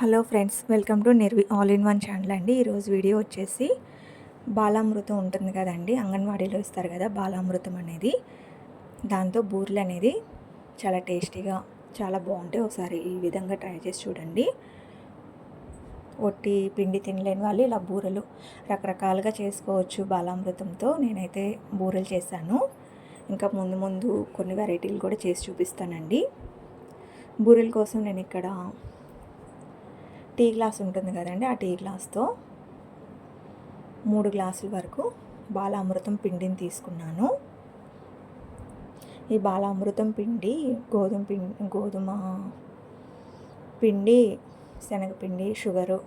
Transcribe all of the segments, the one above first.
Hello friends welcome to Nirvi all in one channel అండి. ఈరోజు video వచ్చేసి బాలామృతం ఉంటుంది కదండి అంగన్వాడీలో ఇస్తారు కదా బాలామృతం అనేది. దాంతో బూరెలు అనేది చాలా టేస్టీగా చాలా బాగుంటాయి. ఒకసారి ఈ విధంగా ట్రై చేసి చూడండి. ఒట్టి పిండి తినలేని వాళ్ళు ఇలా బూరెలు రకరకాలుగా చేసుకోవచ్చు బాలామృతంతో. నేనైతే బూరెలు చేశాను. ఇంకా ముందు ముందు కొన్ని వెరైటీలు కూడా చేసి చూపిస్తానండి. బూరెల కోసం నేను ఇక్కడ టీ గ్లాస్ ఉంటుంది కదండి ఆ టీ గ్లాస్తో మూడు గ్లాసుల వరకు బాలామృతం పిండిని తీసుకున్నాను. ఈ బాలామృతం పిండి గోధుమ పిండి గోధుమ పిండి శనగపిండి షుగరు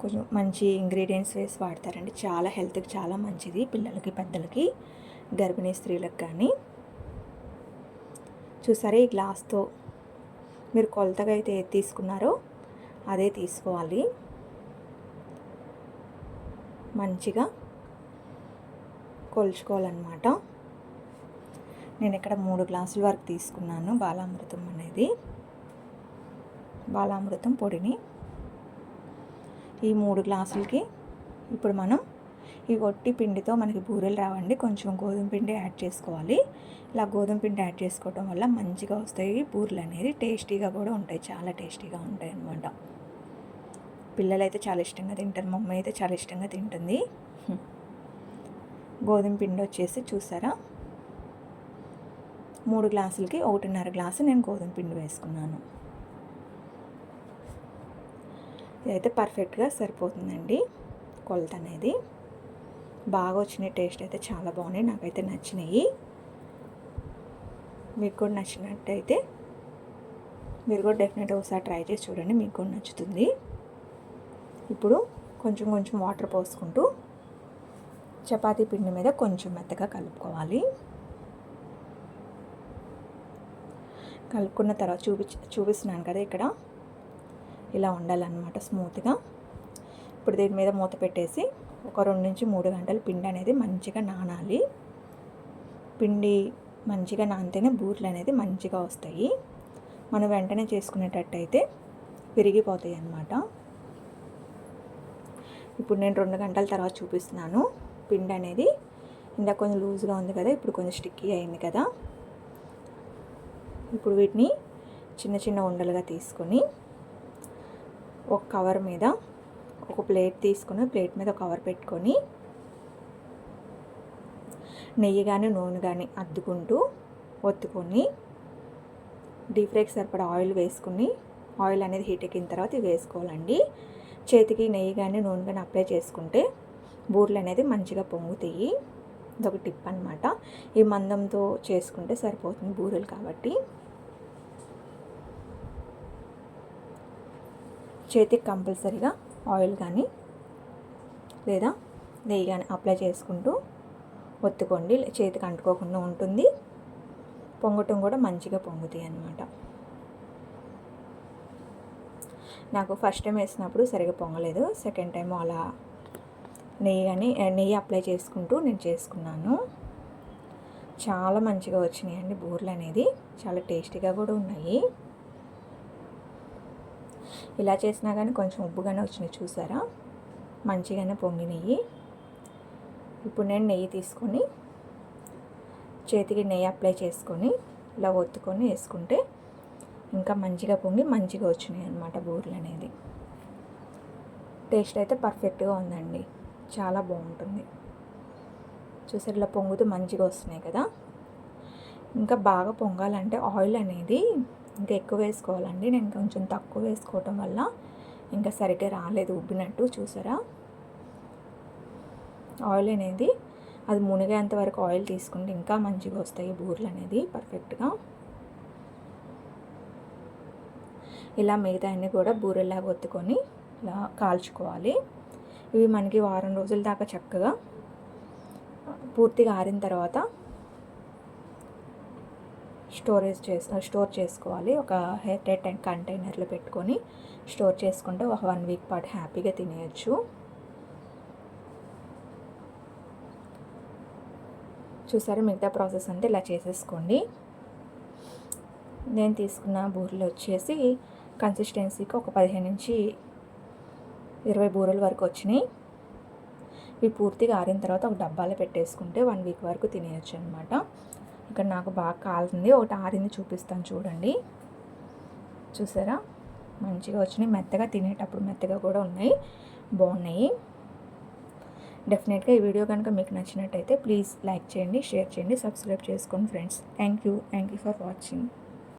కొంచెం మంచి ఇంగ్రీడియంట్స్ వేసి వాడతారండి. చాలా హెల్త్కి చాలా మంచిది పిల్లలకి పెద్దలకి గర్భిణీ స్త్రీలకు కానీ. చూసారా ఈ గ్లాస్తో మీరు కొలతగా అయితే తీసుకున్నారో? అదే తీసుకోవాలి. మంచిగా కొలుచుకోవాలన్నమాట. నేను ఇక్కడ మూడు గ్లాసుల వరకు తీసుకున్నాను బాలామృతం అనేది. బాలామృతం పొడిని ఈ మూడు గ్లాసులకి ఇప్పుడు మనం ఈ ఒట్టి పిండితో మనకి బూరెలు రావండి. కొంచెం గోధుమ పిండి యాడ్ చేసుకోవాలి. ఇలా గోధుమ పిండి యాడ్ చేసుకోవడం వల్ల మంచిగా వస్తాయి బూరెలు అనేది. టేస్టీగా కూడా ఉంటాయి. చాలా టేస్టీగా ఉంటాయి అన్నమాట పిల్లలు అయితే చాలా ఇష్టంగా తింటారు. మమ్మీ అయితే చాలా ఇష్టంగా తింటుంది. గోధుమ పిండి వచ్చేసి చూసారా? మూడు గ్లాసులకి ఒకటిన్నర గ్లాసు నేను గోధుమ పిండి వేసుకున్నాను. ఇదైతే పర్ఫెక్ట్గా సరిపోతుందండి కొలత అనేది. బాగా వచ్చినాయి. టేస్ట్ అయితే చాలా బాగున్నాయి. నాకైతే నచ్చినాయి. మీకు కూడా నచ్చినట్టయితే మీరు కూడా డెఫినెట్గా ఒకసారి ట్రై చేసి చూడండి. మీకు కూడా నచ్చుతుంది. ఇప్పుడు కొంచెం కొంచెం వాటర్ పోసుకుంటూ చపాతీ పిండి మీద కొంచెం మెత్తగా కలుపుకోవాలి. కలుపుకున్న తర్వాత చూపి చూపిస్తున్నాను కదా ఇక్కడ. ఇలా ఉండాలన్నమాట స్మూత్గా. ఇప్పుడు దీని మీద మూత పెట్టేసి ఒక రెండు నుంచి మూడు గంటలు పిండి అనేది మంచిగా నానాలి. పిండి మంచిగా నానితేనే బూట్లు అనేది మంచిగా వస్తాయి. మనం వెంటనే చేసుకునేటట్టయితే విరిగిపోతాయి అన్నమాట. ఇప్పుడు నేను రెండు గంటల తర్వాత చూపిస్తున్నాను. పిండి అనేది ఇందాక కొంచెం లూజ్గా ఉంది కదా ఇప్పుడు కొంచెం స్టిక్కీ అయింది కదా. ఇప్పుడు వీటిని చిన్న చిన్న ఉండలుగా తీసుకొని ఒక కవర్ మీద ఒక ప్లేట్ తీసుకొని ప్లేట్ మీద కవర్ పెట్టుకొని నెయ్యి కానీ నూనె కానీ అద్దుకుంటూ ఒత్తుకొని డీప్ ఫ్రైకి సరిపడా ఆయిల్ వేసుకుని ఆయిల్ అనేది హీట్ ఎక్కిన తర్వాత వేసుకోవాలండి. చేతికి నెయ్యి కానీ నూనె కానీ అప్లై చేసుకుంటే బూర్లు అనేది మంచిగా పొంగుతాయి. ఇదొక టిప్ అనమాట ఈ మందంతో చేసుకుంటే సరిపోతుంది బూరెలు కాబట్టి. చేతికి కంపల్సరీగా ఆయిల్ కానీ లేదా నెయ్యి కానీ అప్లై చేసుకుంటూ ఒత్తుకోండి. చేతికి అంటుకోకుండా ఉంటుంది. పొంగటం కూడా మంచిగా పొంగుతాయి అన్నమాట. నాకు ఫస్ట్ టైం వేసినప్పుడు సరిగా పొంగలేదు. సెకండ్ టైం అలా నెయ్యి అని నెయ్యి అప్లై చేసుకుంటూ నేను చేసుకున్నాను. చాలా మంచిగా వచ్చినాయండి బూర్లు అనేది. చాలా టేస్టీగా కూడా ఉన్నాయి. ఇలా చేసినా కానీ కొంచెం ఉబ్బుగానే వచ్చినాయి చూసారా? మంచిగానే పొంగినాయి. ఇప్పుడు నేను నెయ్యి తీసుకొని చేతికి నెయ్యి అప్లై చేసుకొని ఇలా ఒత్తుకొని వేసుకుంటే ఇంకా మంచిగా పొంగి మంచిగా వచ్చినాయి అనమాట బూరెలు అనేది. టేస్ట్ అయితే పర్ఫెక్ట్గా ఉందండి. చాలా బాగుంటుంది. చూసారు ఇలా పొంగుతూ మంచిగా వస్తున్నాయి కదా. ఇంకా బాగా పొంగాలంటే ఆయిల్ అనేది ఇంకా ఎక్కువ వేసుకోవాలండి. నేను కొంచెం తక్కువ వేసుకోవటం వల్ల ఇంకా సరిగ్గా రాలేదు ఉబ్బినట్టు చూసారా? ఆయిల్ అనేది అది మునిగేంత వరకు ఆయిల్ తీసుకుంటే ఇంకా మంచిగా వస్తాయి బూరెలు అనేది పర్ఫెక్ట్గా. ఇలా మిగతా అన్నీ కూడా బూరెల్లా ఒత్తుకొని ఇలా కాల్చుకోవాలి. ఇవి మనకి వారం రోజుల దాకా చక్కగా పూర్తిగా ఆరిన తర్వాత స్టోరేజ్ చేసు స్టోర్ చేసుకోవాలి. ఒక హెయిర్ టైట్ కంటైనర్లో పెట్టుకొని స్టోర్ చేసుకుంటే ఒక వన్ వీక్ పాటు హ్యాపీగా తినేయచ్చు. చూసారా మిగతా ప్రాసెస్ అంతా ఇలా చేసేసుకోండి. నేను తీసుకున్న బూరెలు వచ్చేసి కన్సిస్టెన్సీకి ఒక పదిహేను నుంచి ఇరవై బూరెల వరకు వచ్చినాయి. ఇవి పూర్తిగా ఆరిన తర్వాత ఒక డబ్బాలో పెట్టేసుకుంటే వన్ వీక్ వరకు తినేయచ్చు అనమాట ఇక్కడ నాకు బాగా కాలుతుంది. ఒకటి ఆరింది చూపిస్తాను చూడండి. చూసారా? మంచిగా వచ్చినాయి. మెత్తగా తినేటప్పుడు మెత్తగా కూడా ఉన్నాయి. బాగున్నాయి. డెఫినెట్గా ఈ వీడియో కనుక మీకు నచ్చినట్టయితే ప్లీజ్ లైక్ చేయండి షేర్ చేయండి సబ్స్క్రైబ్ చేసుకోండి friends. Thank you thank you for watching